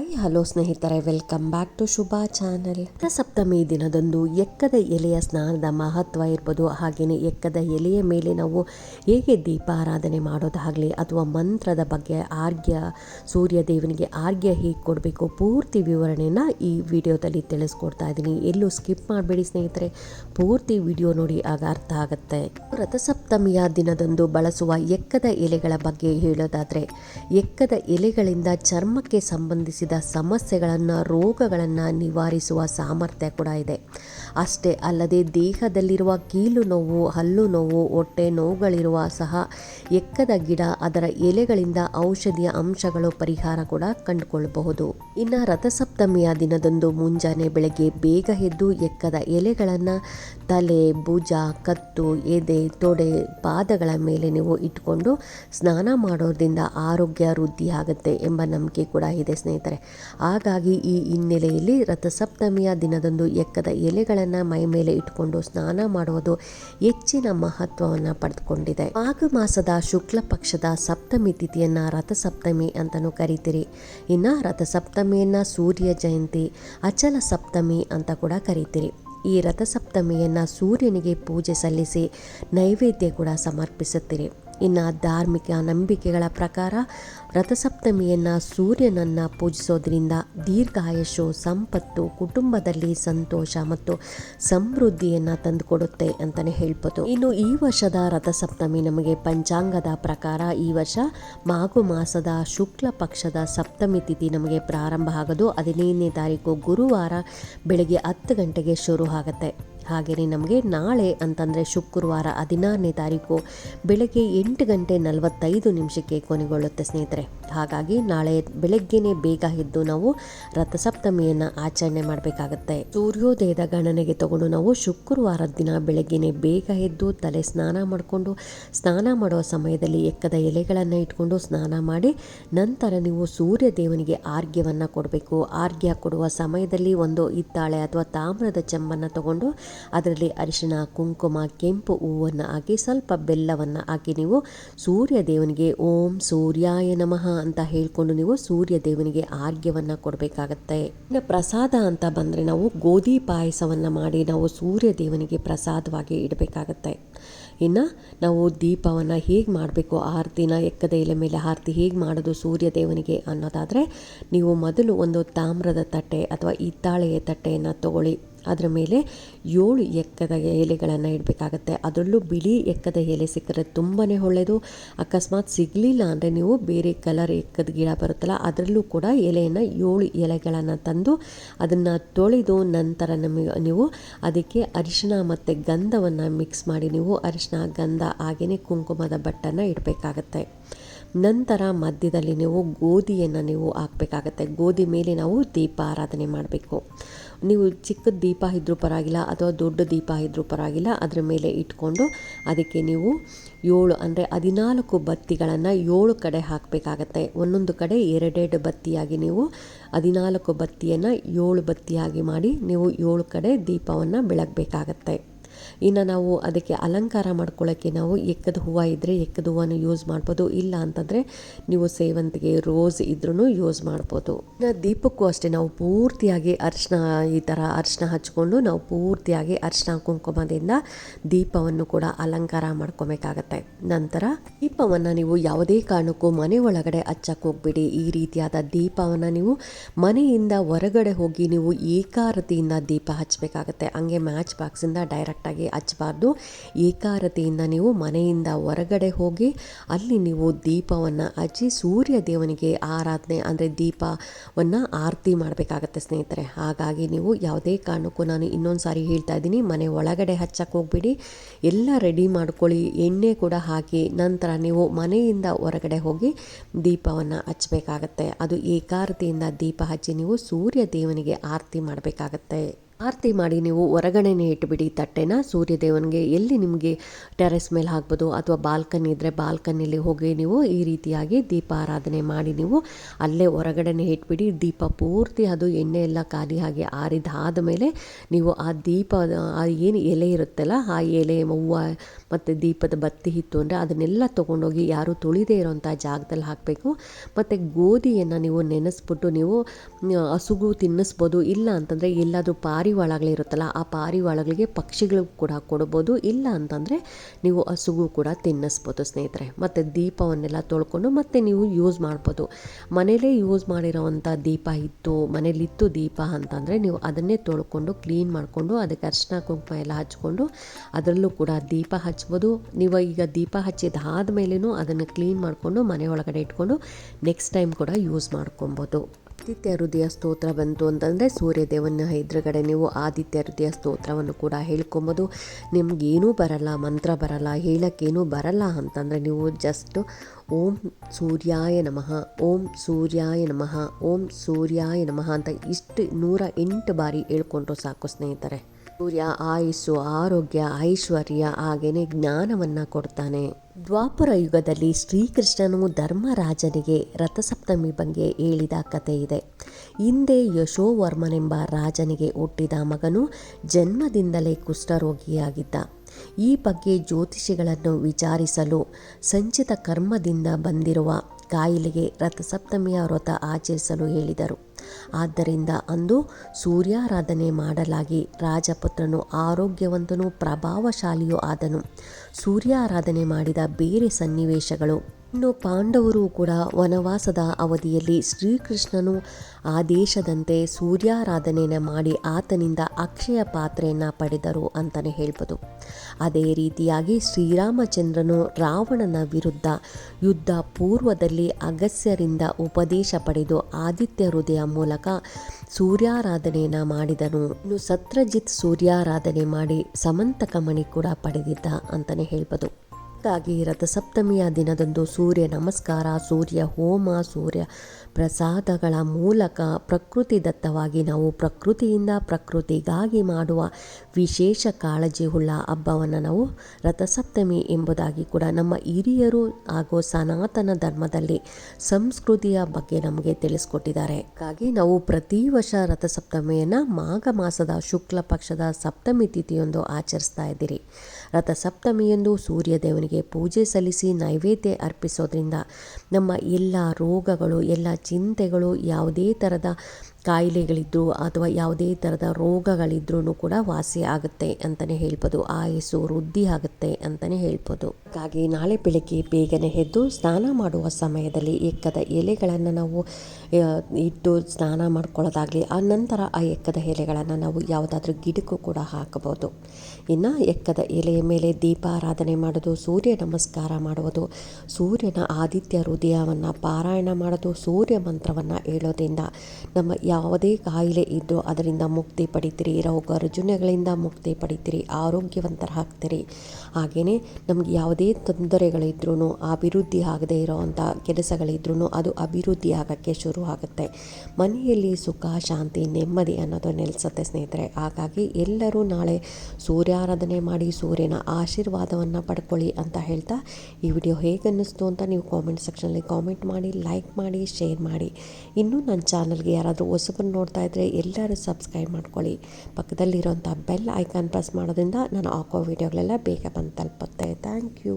Hi, hello ಸ್ನೇಹಿತರೆ, welcome back to Shubha channel. Saptami ದಿನದಂದು ಎಕ್ಕದ ಎಲೆಯ ಸ್ನಾನದ ಮಹತ್ವ ಇರ್ಬೋದು ಹಾಗೆಯೇ ಎಕ್ಕದ ಎಲೆಯ ಮೇಲೆ ನಾವು ಹೇಗೆ ದೀಪಾರಾಧನೆ ಮಾಡೋದಾಗಲಿ ಅಥವಾ ಮಂತ್ರದ ಬಗ್ಗೆ ಆರ್ಗ್ಯ ಸೂರ್ಯ ದೇವನಿಗೆ ಆರ್ಗ್ಯ ಹೇಗೆ ಕೊಡಬೇಕು, ಪೂರ್ತಿ ವಿವರಣೆನ ಈ ವಿಡಿಯೋದಲ್ಲಿ ತಿಳಿಸ್ಕೊಡ್ತಾ ಇದ್ದೀನಿ. ಎಲ್ಲೂ ಸ್ಕಿಪ್ ಮಾಡಬೇಡಿ ಸ್ನೇಹಿತರೆ, ಪೂರ್ತಿ ವಿಡಿಯೋ ನೋಡಿ ಆಗ ಅರ್ಥ ಆಗುತ್ತೆ. ರಥಸಪ್ತಮಿಯ ದಿನದಂದು ಬಳಸುವ ಎಕ್ಕದ ಎಲೆಗಳ ಬಗ್ಗೆ ಹೇಳೋದಾದರೆ, ಎಕ್ಕದ ಎಲೆಗಳಿಂದ ಚರ್ಮಕ್ಕೆ ಸಂಬಂಧಿಸಿದ ಸಮಸ್ಯೆಗಳನ್ನು, ರೋಗಗಳನ್ನು ನಿವಾರಿಸುವ ಸಾಮರ್ಥ್ಯ ಕೂಡ ಇದೆ. ಅಷ್ಟೇ ಅಲ್ಲದೆ ದೇಹದಲ್ಲಿರುವ ಕೀಲು ನೋವು, ಹಲ್ಲು ನೋವು, ಹೊಟ್ಟೆ ನೋವುಗಳಿರುವ ಸಹ ಎಕ್ಕದ ಗಿಡ, ಅದರ ಎಲೆಗಳಿಂದ ಔಷಧಿಯ ಅಂಶಗಳು ಪರಿಹಾರ ಕೂಡ ಕಂಡುಕೊಳ್ಳಬಹುದು. ಇನ್ನು ರಥಸಪ್ತಮಿಯ ದಿನದಂದು ಮುಂಜಾನೆ ಬೆಳಗ್ಗೆ ಬೇಗ ಎದ್ದು ಎಕ್ಕದ ಎಲೆಗಳನ್ನು ತಲೆ, ಭುಜ, ಕತ್ತು, ಎದೆ, ತೊಡೆ, ಪಾದಗಳ ಮೇಲೆ ನೀವು ಇಟ್ಕೊಂಡು ಸ್ನಾನ ಮಾಡೋದ್ರಿಂದ ಆರೋಗ್ಯ ವೃದ್ಧಿಯಾಗುತ್ತೆ ಎಂಬ ನಂಬಿಕೆ ಕೂಡ ಇದೆ ಸ್ನೇಹಿತರೆ. ಹಾಗಾಗಿ ಈ ಹಿನ್ನೆಲೆಯಲ್ಲಿ ರಥಸಪ್ತಮಿಯ ದಿನದಂದು ಎಕ್ಕದ ಎಲೆಗಳನ್ನು ಮೈ ಮೇಲೆ ಇಟ್ಟುಕೊಂಡು ಸ್ನಾನ ಮಾಡುವುದು ಹೆಚ್ಚಿನ ಮಹತ್ವವನ್ನು ಪಡೆದುಕೊಂಡಿದೆ. ಮಾಘ ಮಾಸದ ಶುಕ್ಲ ಪಕ್ಷದ ಸಪ್ತಮಿ ತಿಥಿಯನ್ನು ರಥಸಪ್ತಮಿ ಅಂತಲೂ ಕರಿತೀರಿ. ಇನ್ನು ರಥಸಪ್ತಮಿಯನ್ನು ಸೂರ್ಯ ಜಯಂತಿ, ಅಚಲ ಸಪ್ತಮಿ ಅಂತ ಕೂಡ ಕರಿತೀರಿ. ಈ ರಥಸಪ್ತಮಿಯನ್ನು ಸೂರ್ಯನಿಗೆ ಪೂಜೆ ಸಲ್ಲಿಸಿ ನೈವೇದ್ಯ ಕೂಡ ಸಮರ್ಪಿಸುತ್ತೀರಿ. ಇನ್ನು ಧಾರ್ಮಿಕ ನಂಬಿಕೆಗಳ ಪ್ರಕಾರ ರಥಸಪ್ತಮಿಯನ್ನು ಸೂರ್ಯನನ್ನು ಪೂಜಿಸೋದ್ರಿಂದ ದೀರ್ಘಾಯುಷು ಸಂಪತ್ತು, ಕುಟುಂಬದಲ್ಲಿ ಸಂತೋಷ ಮತ್ತು ಸಮೃದ್ಧಿಯನ್ನು ತಂದುಕೊಡುತ್ತೆ ಅಂತಲೇ ಹೇಳ್ಬೋದು. ಇನ್ನು ಈ ವರ್ಷದ ರಥಸಪ್ತಮಿ ನಮಗೆ ಪಂಚಾಂಗದ ಪ್ರಕಾರ ಈ ವರ್ಷ ಮಾಘು ಮಾಸದ ಶುಕ್ಲ ಪಕ್ಷದ ಸಪ್ತಮಿ ತಿಥಿ ನಮಗೆ ಪ್ರಾರಂಭ ಆಗೋದು ಹದಿನೈದನೇ ತಾರೀಕು ಗುರುವಾರ ಬೆಳಗ್ಗೆ ಹತ್ತು ಗಂಟೆಗೆ ಶುರು ಆಗುತ್ತೆ ಹಾಗೆಯೇ ನಮಗೆ ನಾಳೆ ಅಂತಂದರೆ ಶುಕ್ರವಾರ ಹದಿನಾರನೇ ತಾರೀಕು ಬೆಳಗ್ಗೆ ಎಂಟು ಗಂಟೆ ನಲವತ್ತೈದು ನಿಮಿಷಕ್ಕೆ ಕೊನೆಗೊಳ್ಳುತ್ತೆ ಸ್ನೇಹಿತರೆ. ಹಾಗಾಗಿ ನಾಳೆ ಬೆಳಗ್ಗೆನೇ ಬೇಗ ಎದ್ದು ನಾವು ರಥಸಪ್ತಮಿಯನ್ನು ಆಚರಣೆ ಮಾಡಬೇಕಾಗತ್ತೆ. ಸೂರ್ಯೋದಯದ ಗಣನೆಗೆ ತಗೊಂಡು ನಾವು ಶುಕ್ರವಾರದ ದಿನ ಬೆಳಗ್ಗೆನೆ ಬೇಗ ಎದ್ದು ತಲೆ ಸ್ನಾನ ಮಾಡಿಕೊಂಡು, ಸ್ನಾನ ಮಾಡುವ ಸಮಯದಲ್ಲಿ ಎಕ್ಕದ ಎಲೆಗಳನ್ನು ಇಟ್ಕೊಂಡು ಸ್ನಾನ ಮಾಡಿ, ನಂತರ ನೀವು ಸೂರ್ಯ ದೇವನಿಗೆ ಆರ್ಗ್ಯವನ್ನು ಕೊಡಬೇಕು. ಆರ್ಘ್ಯ ಕೊಡುವ ಸಮಯದಲ್ಲಿ ಒಂದು ಹಿತ್ತಾಳೆ ಅಥವಾ ತಾಮ್ರದ ಚೆಂಬನ್ನು ತಗೊಂಡು ಅದರಲ್ಲಿ ಅರಿಶಿಣ, ಕುಂಕುಮ, ಕೆಂಪು ಹೂವನ್ನು ಹಾಕಿ ಸ್ವಲ್ಪ ಬೆಲ್ಲವನ್ನು ಹಾಕಿ ನೀವು ಸೂರ್ಯ ದೇವನಿಗೆ ಓಂ ಸೂರ್ಯಾಯ ನಮಃ ಅಂತ ಹೇಳಿಕೊಂಡು ನೀವು ಸೂರ್ಯ ದೇವನಿಗೆ ಆರ್ಗ್ಯವನ್ನು ಕೊಡಬೇಕಾಗತ್ತೆ. ಇನ್ನು ಪ್ರಸಾದ ಅಂತ ಬಂದರೆ ನಾವು ಗೋಧಿ ಪಾಯಸವನ್ನು ಮಾಡಿ ನಾವು ಸೂರ್ಯ ದೇವನಿಗೆ ಪ್ರಸಾದವಾಗಿ ಇಡಬೇಕಾಗತ್ತೆ. ಇನ್ನು ನಾವು ದೀಪವನ್ನು ಹೇಗೆ ಮಾಡಬೇಕು, ಆರತಿನ ಎಕ್ಕದ ಎಲೆ ಮೇಲೆ ಆರತಿ ಹೇಗೆ ಮಾಡೋದು ಸೂರ್ಯ ದೇವನಿಗೆ ಅನ್ನೋದಾದರೆ ನೀವು ಮೊದಲು ಒಂದು ತಾಮ್ರದ ತಟ್ಟೆ ಅಥವಾ ಹಿತ್ತಾಳೆಯ ತಟ್ಟೆಯನ್ನು ತಗೊಳ್ಳಿ. ಅದರ ಮೇಲೆ ಏಳು ಎಕ್ಕದ ಎಲೆಗಳನ್ನು ಇಡಬೇಕಾಗತ್ತೆ. ಅದರಲ್ಲೂ ಬಿಳಿ ಎಕ್ಕದ ಎಲೆ ಸಿಕ್ಕರೆ ತುಂಬಾ ಒಳ್ಳೆಯದು ಅಕಸ್ಮಾತ್ ಸಿಗಲಿಲ್ಲ ಅಂದರೆ ನೀವು ಬೇರೆ ಕಲರ್ ಎಕ್ಕದ ಗಿಡ ಬರುತ್ತಲ್ಲ, ಅದರಲ್ಲೂ ಕೂಡ ಎಲೆಯನ್ನು ಏಳು ಎಲೆಗಳನ್ನು ತಂದು ಅದನ್ನು ತೊಳೆದು ನಂತರ ನಮಗೆ ನೀವು ಅದಕ್ಕೆ ಅರಿಶಿನ ಮತ್ತು ಗಂಧವನ್ನು ಮಿಕ್ಸ್ ಮಾಡಿ ನೀವು ಅರಿಶಿಣ, ಗಂಧ ಹಾಗೆಯೇ ಕುಂಕುಮದ ಬಟ್ಟನ್ನು ಇಡಬೇಕಾಗತ್ತೆ. ನಂತರ ಮಧ್ಯದಲ್ಲಿ ನೀವು ಗೋಧಿಯನ್ನು ನೀವು ಹಾಕಬೇಕಾಗತ್ತೆ. ಗೋಧಿ ಮೇಲೆ ನಾವು ದೀಪ ಆರಾಧನೆ ಮಾಡಬೇಕು. ನೀವು ಚಿಕ್ಕ ದೀಪ ಇದ್ದರೂ ಪರವಾಗಿಲ್ಲ ಅಥವಾ ದೊಡ್ಡ ದೀಪ ಇದ್ದರೂ ಪರವಾಗಿಲ್ಲ, ಅದರ ಮೇಲೆ ಇಟ್ಕೊಂಡು ಅದಕ್ಕೆ ನೀವು ಏಳು ಅಂದರೆ ಹದಿನಾಲ್ಕು ಬತ್ತಿಗಳನ್ನು ಏಳು ಕಡೆ ಹಾಕಬೇಕಾಗತ್ತೆ. ಒಂದೊಂದು ಕಡೆ ಎರಡೆರಡು ಬತ್ತಿಯಾಗಿ ನೀವು ಹದಿನಾಲ್ಕು ಬತ್ತಿಯನ್ನು ಏಳು ಬತ್ತಿಯಾಗಿ ಮಾಡಿ ನೀವು ಏಳು ಕಡೆ ದೀಪವನ್ನು ಬೆಳಗಬೇಕಾಗತ್ತೆ. ಇನ್ನು ನಾವು ಅದಕ್ಕೆ ಅಲಂಕಾರ ಮಾಡ್ಕೊಳ್ಳೋಕ್ಕೆ ನಾವು ಎಕ್ಕದ ಹೂವು ಇದ್ದರೆ ಎಕ್ಕದ ಹೂವನ್ನು ಯೂಸ್ ಮಾಡ್ಬೋದು. ಇಲ್ಲ ಅಂತಂದರೆ ನೀವು ಸೇವಂತಿಗೆ ರೋಸ್ ಇದ್ರೂ ಯೂಸ್ ಮಾಡ್ಬೋದು. ಇನ್ನು ದೀಪಕ್ಕೂ ಅಷ್ಟೇ ನಾವು ಪೂರ್ತಿಯಾಗಿ ಅರ್ಶಿನ ಈ ಥರ ಅರ್ಶಿನ ಹಚ್ಕೊಂಡು ನಾವು ಪೂರ್ತಿಯಾಗಿ ಅರ್ಶಿನ ಕುಂಕುಮದಿಂದ ದೀಪವನ್ನು ಕೂಡ ಅಲಂಕಾರ ಮಾಡ್ಕೊಬೇಕಾಗತ್ತೆ. ನಂತರ ದೀಪವನ್ನು ನೀವು ಯಾವುದೇ ಕಾರಣಕ್ಕೂ ಮನೆ ಒಳಗಡೆ ಹಚ್ಚಕ್ಕೆ ಹೋಗ್ಬೇಡಿ. ಈ ರೀತಿಯಾದ ದೀಪವನ್ನು ನೀವು ಮನೆಯಿಂದ ಹೊರಗಡೆ ಹೋಗಿ ನೀವು ಏಕಾರತಿಯಿಂದ ದೀಪ ಹಚ್ಚಬೇಕಾಗತ್ತೆ. ಹಂಗೆ ಮ್ಯಾಚ್ ಬಾಕ್ಸಿಂದ ಡೈರೆಕ್ಟಾಗಿ ಹಚ್ಚಬಾರ್ದು. ಏಕಾರತೆಯಿಂದ ನೀವು ಮನೆಯಿಂದ ಹೊರಗಡೆ ಹೋಗಿ ಅಲ್ಲಿ ನೀವು ದೀಪವನ್ನು ಹಚ್ಚಿ ಸೂರ್ಯ ದೇವನಿಗೆ ಆರಾಧನೆ ಅಂದರೆ ದೀಪವನ್ನು ಆರತಿ ಮಾಡಬೇಕಾಗತ್ತೆ ಸ್ನೇಹಿತರೆ. ಹಾಗಾಗಿ ನೀವು ಯಾವುದೇ ಕಾರಣಕ್ಕೂ ನಾನು ಇನ್ನೊಂದು ಸಾರಿ ಹೇಳ್ತಾ ಇದ್ದೀನಿ, ಮನೆ ಒಳಗಡೆ ಹಚ್ಚಕ್ಕೆ ಹೋಗ್ಬಿಡಿ. ಎಲ್ಲ ರೆಡಿ ಮಾಡ್ಕೊಳ್ಳಿ. ಎಣ್ಣೆ ಕೂಡ ಹಾಕಿ ನಂತರ ನೀವು ಮನೆಯಿಂದ ಹೊರಗಡೆ ಹೋಗಿ ದೀಪವನ್ನು ಹಚ್ಚಬೇಕಾಗತ್ತೆ. ಅದು ಏಕಾರತೆಯಿಂದ ದೀಪ ಹಚ್ಚಿ ನೀವು ಸೂರ್ಯ ದೇವನಿಗೆ ಆರತಿ ಮಾಡಬೇಕಾಗತ್ತೆ. ಆರತಿ ಮಾಡಿ ನೀವು ಹೊರಗಡೆನೇ ಇಟ್ಬಿಡಿ ತಟ್ಟೆನ. ಸೂರ್ಯದೇವನಿಗೆ ಎಲ್ಲಿ ನಿಮಗೆ ಟೆರೆಸ್ ಮೇಲೆ ಹಾಕ್ಬೋದು ಅಥವಾ ಬಾಲ್ಕನಿ ಇದ್ದರೆ ಬಾಲ್ಕನಿಯಲ್ಲಿ ಹೋಗಿ ನೀವು ಈ ರೀತಿಯಾಗಿ ದೀಪ ಆರಾಧನೆ ಮಾಡಿ ನೀವು ಅಲ್ಲೇ ಹೊರಗಡೆನೇ ಇಟ್ಬಿಡಿ. ದೀಪ ಪೂರ್ತಿ ಅದು ಎಣ್ಣೆ ಎಲ್ಲ ಖಾಲಿ ಹಾಗೆ ಆರಿದಾದ ಮೇಲೆ ನೀವು ಆ ದೀಪ, ಆ ಏನು ಎಲೆ ಇರುತ್ತಲ್ಲ ಆ ಎಲೆ ಹೂವು ಮತ್ತು ದೀಪದ ಬತ್ತಿ ಇತ್ತು ಅಂದರೆ ಅದನ್ನೆಲ್ಲ ತೊಗೊಂಡೋಗಿ ಯಾರು ತುಳಿದೇ ಇರೋಂಥ ಜಾಗದಲ್ಲಿ ಹಾಕಬೇಕು. ಮತ್ತು ಗೋಧಿಯನ್ನು ನೀವು ನೆನೆಸ್ಬಿಟ್ಟು ನೀವು ಹಸುಗು ತಿನ್ನಿಸ್ಬೋದು ಇಲ್ಲ ಅಂತಂದರೆ ಎಲ್ಲಾದರೂ ಪಾರಿವಾಳಗಳಿರುತ್ತಲ್ಲ ಆ ಪಾರಿವಾಳಗಳಿಗೆ ಪಕ್ಷಿಗಳಿಗೂ ಕೂಡ ಕೊಡ್ಬೋದು. ಇಲ್ಲ ಅಂತಂದರೆ ನೀವು ಹಸುಗೂ ಕೂಡ ತಿನ್ನಿಸ್ಬೋದು ಸ್ನೇಹಿತರೆ. ಮತ್ತು ದೀಪವನ್ನೆಲ್ಲ ತೊಳ್ಕೊಂಡು ಮತ್ತೆ ನೀವು ಯೂಸ್ ಮಾಡ್ಬೋದು. ಮನೇಲೇ ಯೂಸ್ ಮಾಡಿರೋವಂಥ ದೀಪ ಇತ್ತು, ಮನೇಲಿತ್ತು ದೀಪ ಅಂತಂದರೆ ನೀವು ಅದನ್ನೇ ತೊಳ್ಕೊಂಡು ಕ್ಲೀನ್ ಮಾಡಿಕೊಂಡು ಅದಕ್ಕೆ ಅರ್ಶಿನ ಕುಂಕುಮ ಎಲ್ಲ ಹಚ್ಕೊಂಡು ಅದರಲ್ಲೂ ಕೂಡ ದೀಪ ಹಚ್ಬೋದು. ನೀವು ಈಗ ದೀಪ ಹಚ್ಚಿದಾದ ಮೇಲೂ ಅದನ್ನು ಕ್ಲೀನ್ ಮಾಡಿಕೊಂಡು ಮನೆ ಒಳಗಡೆ ಇಟ್ಕೊಂಡು ನೆಕ್ಸ್ಟ್ ಟೈಮ್ ಕೂಡ ಯೂಸ್ ಮಾಡ್ಕೊಬೋದು. ಆದಿತ್ಯ ಹೃದಯ ಸ್ತೋತ್ರ ಬಂತು ಅಂತಂದರೆ ಸೂರ್ಯದೇವನ ಎದುರುಗಡೆ ನೀವು ಆದಿತ್ಯ ಹೃದಯ ಸ್ತೋತ್ರವನ್ನು ಕೂಡ ಹೇಳ್ಕೊಬೋದು. ನಿಮಗೇನೂ ಬರಲ್ಲ, ಮಂತ್ರ ಬರಲ್ಲ, ಹೇಳೋಕ್ಕೇನೂ ಬರಲ್ಲ ಅಂತಂದರೆ ನೀವು ಜಸ್ಟ್ ಓಂ ಸೂರ್ಯಾಯ ನಮಃ, ಓಂ ಸೂರ್ಯಾಯ ನಮಃ, ಓಂ ಸೂರ್ಯಾಯ ನಮಃ ಅಂತ ಇಷ್ಟು ನೂರ ಎಂಟು ಬಾರಿ ಹೇಳ್ಕೊಂಡ್ರು ಸಾಕು ಸ್ನೇಹಿತರೆ. ಸೂರ್ಯ ಆಯುಸ್ಸು, ಆರೋಗ್ಯ, ಐಶ್ವರ್ಯ ಹಾಗೆಯೇ ಜ್ಞಾನವನ್ನು ಕೊಡ್ತಾನೆ. ದ್ವಾಪರ ಯುಗದಲ್ಲಿ ಶ್ರೀಕೃಷ್ಣನು ಧರ್ಮರಾಜನಿಗೆ ರಥಸಪ್ತಮಿ ಬಗ್ಗೆ ಹೇಳಿದ ಕಥೆ ಇದೆ. ಹಿಂದೆ ಯಶೋವರ್ಮನೆಂಬ ರಾಜನಿಗೆ ಹುಟ್ಟಿದ ಮಗನು ಜನ್ಮದಿಂದಲೇ ಕುಷ್ಠರೋಗಿಯಾಗಿದ್ದ. ಈ ಬಗ್ಗೆ ಜ್ಯೋತಿಷಿಗಳನ್ನು ವಿಚಾರಿಸಲು, ಸಂಚಿತ ಕರ್ಮದಿಂದ ಬಂದಿರುವ ಕಾಯಿಲೆಗೆ ರಥಸಪ್ತಮಿಯ ವ್ರತ ಆಚರಿಸಲು ಹೇಳಿದರು. ಆದ್ದರಿಂದ ಅಂದು ಸೂರ್ಯಾರಾಧನೆ ಮಾಡಲಾಗಿ ರಾಜಪುತ್ರನು ಆರೋಗ್ಯವಂತನೂ ಪ್ರಭಾವಶಾಲಿಯೂ ಆದನು. ಸೂರ್ಯಾರಾಧನೆ ಮಾಡಿದ ಬೇರೆ ಸನ್ನಿವೇಶಗಳು ಇನ್ನು ಪಾಂಡವರು ಕೂಡ ವನವಾಸದ ಅವಧಿಯಲ್ಲಿ ಶ್ರೀಕೃಷ್ಣನು ಆದೇಶದಂತೆ ಸೂರ್ಯಾರಾಧನೆಯನ್ನು ಮಾಡಿ ಆತನಿಂದ ಅಕ್ಷಯ ಪಾತ್ರೆಯನ್ನು ಪಡೆದರು ಅಂತಲೇ ಹೇಳ್ಬೋದು. ಅದೇ ರೀತಿಯಾಗಿ ಶ್ರೀರಾಮಚಂದ್ರನು ರಾವಣನ ವಿರುದ್ಧ ಯುದ್ಧ ಪೂರ್ವದಲ್ಲಿ ಅಗಸ್ಯರಿಂದ ಉಪದೇಶ ಪಡೆದು ಆದಿತ್ಯ ಹೃದಯ ಮೂಲಕ ಸೂರ್ಯಾರಾಧನೆಯನ್ನು ಮಾಡಿದನು. ಇನ್ನು ಸತ್ರಜಿತ್ ಸೂರ್ಯಾರಾಧನೆ ಮಾಡಿ ಸಮಂತಕಮಣಿ ಕೂಡ ಪಡೆದಿದ್ದ ಅಂತಲೇ ಹೇಳ್ಬೋದು. ಹಾಗಾಗಿ ರಥಸಪ್ತಮಿಯ ದಿನದಂದು ಸೂರ್ಯ ನಮಸ್ಕಾರ, ಸೂರ್ಯ ಹೋಮ, ಸೂರ್ಯ ಪ್ರಸಾದಗಳ ಮೂಲಕ ಪ್ರಕೃತಿ ದತ್ತವಾಗಿ ನಾವು ಪ್ರಕೃತಿಯಿಂದ ಪ್ರಕೃತಿಗಾಗಿ ಮಾಡುವ ವಿಶೇಷ ಕಾಳಜಿ ಉಳ್ಳ ಹಬ್ಬವನ್ನು ನಾವು ರಥಸಪ್ತಮಿ ಎಂಬುದಾಗಿ ಕೂಡ ನಮ್ಮ ಹಿರಿಯರು ಹಾಗೂ ಸನಾತನ ಧರ್ಮದಲ್ಲಿ ಸಂಸ್ಕೃತಿಯ ಬಗ್ಗೆ ನಮಗೆ ತಿಳಿಸ್ಕೊಟ್ಟಿದ್ದಾರೆ. ಹಾಗಾಗಿ ನಾವು ಪ್ರತಿ ವರ್ಷ ರಥಸಪ್ತಮಿಯನ್ನು ಮಾಘ ಮಾಸದ ಶುಕ್ಲ ಪಕ್ಷದ ಸಪ್ತಮಿ ತಿಥಿಯೊಂದು ಆಚರಿಸ್ತಾ ಇದ್ದೀರಿ. ರಥಸಪ್ತಮಿಯಂದು ಸೂರ್ಯದೇವನಿಗೆ ಪೂಜೆ ಸಲ್ಲಿಸಿ ನೈವೇದ್ಯ ಅರ್ಪಿಸೋದ್ರಿಂದ ನಮ್ಮ ಎಲ್ಲ ರೋಗಗಳು, ಎಲ್ಲ ಚಿಂತೆಗಳು ಯಾವುದೇ ಥರದ ಕಾಯಿಲೆಗಳಿದ್ದರೂ ಅಥವಾ ಯಾವುದೇ ಥರದ ರೋಗಗಳಿದ್ರೂ ಕೂಡ ವಾಸಿ ಆಗುತ್ತೆ ಅಂತಲೇ ಹೇಳ್ಬೋದು. ಆಯಸ್ಸು ವೃದ್ಧಿ ಆಗುತ್ತೆ ಅಂತಲೇ ಹೇಳ್ಬೋದು. ಹಾಗಾಗಿ ನಾಳೆ ಬೆಳಗ್ಗೆ ಬೇಗನೆ ಎದ್ದು ಸ್ನಾನ ಮಾಡುವ ಸಮಯದಲ್ಲಿ ಎಕ್ಕದ ಎಲೆಗಳನ್ನು ನಾವು ಇಟ್ಟು ಸ್ನಾನ ಮಾಡ್ಕೊಳ್ಳೋದಾಗಲಿ, ಆ ನಂತರ ಆ ಎಕ್ಕದ ಎಲೆಗಳನ್ನು ನಾವು ಯಾವುದಾದ್ರೂ ಗಿಡಕ್ಕೂ ಕೂಡ ಹಾಕಬಹುದು. ಇನ್ನು ಎಕ್ಕದ ಎಲೆಯ ಮೇಲೆ ದೀಪಾರಾಧನೆ ಮಾಡೋದು ಸೂರ್ಯ ನಮಸ್ಕಾರ ಮಾಡುವುದು. ಸೂರ್ಯನ ಆದಿತ್ಯ ಹೃದಯವನ್ನು ಪಾರಾಯಣ ಮಾಡೋದು ಸೂರ್ಯ ಮಂತ್ರವನ್ನು ಹೇಳೋದ್ರಿಂದ ನಮ್ಮ ಯಾವುದೇ ಕಾಯಿಲೆ ಇದ್ದರೂ ಅದರಿಂದ ಮುಕ್ತಿ ಪಡಿತೀರಿ. ರೋಗ ರುಜುನೆಗಳಿಂದ ಮುಕ್ತಿ ಪಡಿತೀರಿ ಆರೋಗ್ಯವಂತರಾಗ್ತೀರಿ ಹಾಗೆಯೇ ನಮಗೆ ಯಾವುದೇ ತೊಂದರೆಗಳಿದ್ರೂ ಅಭಿವೃದ್ಧಿ ಆಗದೆ ಇರೋವಂಥ ಕೆಲಸಗಳಿದ್ರೂ ಅದು ಅಭಿವೃದ್ಧಿ ಆಗೋಕ್ಕೆ ಶುರು ಆಗುತ್ತೆ. ಮನೆಯಲ್ಲಿ ಸುಖ, ಶಾಂತಿ, ನೆಮ್ಮದಿ ಅನ್ನೋದು ನೆಲೆಸುತ್ತೆ ಸ್ನೇಹಿತರೆ. ಹಾಗಾಗಿ ಎಲ್ಲರೂ ನಾಳೆ ಸೂರ್ಯಾರಾಧನೆ ಮಾಡಿ ಸೂರ್ಯನ ಆಶೀರ್ವಾದವನ್ನು ಪಡ್ಕೊಳ್ಳಿ ಅಂತ ಹೇಳ್ತಾ ಈ ವಿಡಿಯೋ ಹೇಗೆ ಅನ್ನಿಸ್ತು ಅಂತ ನೀವು ಕಾಮೆಂಟ್ ಸೆಕ್ಷನಲ್ಲಿ ಕಾಮೆಂಟ್ ಮಾಡಿ ಲೈಕ್ ಮಾಡಿ ಶೇರ್ ಮಾಡಿ. ಇನ್ನೂ ನನ್ನ ಚಾನಲ್ಗೆ ಯಾರಾದರೂ ಹೊಸಬನ್ನು ನೋಡ್ತಾ ಇದ್ದರೆ ಎಲ್ಲರೂ ಸಬ್ಸ್ಕ್ರೈಬ್ ಮಾಡ್ಕೊಳ್ಳಿ. ಪಕ್ಕದಲ್ಲಿರೋಂಥ ಬೆಲ್ ಐಕಾನ್ ಪ್ರೆಸ್ ಮಾಡೋದ್ರಿಂದ ನಾನು ಹಾಕೋ ವೀಡಿಯೋಗಳೆಲ್ಲ ಬೇಗ ಬಂದು ತಲುಪುತ್ತೆ. Thank you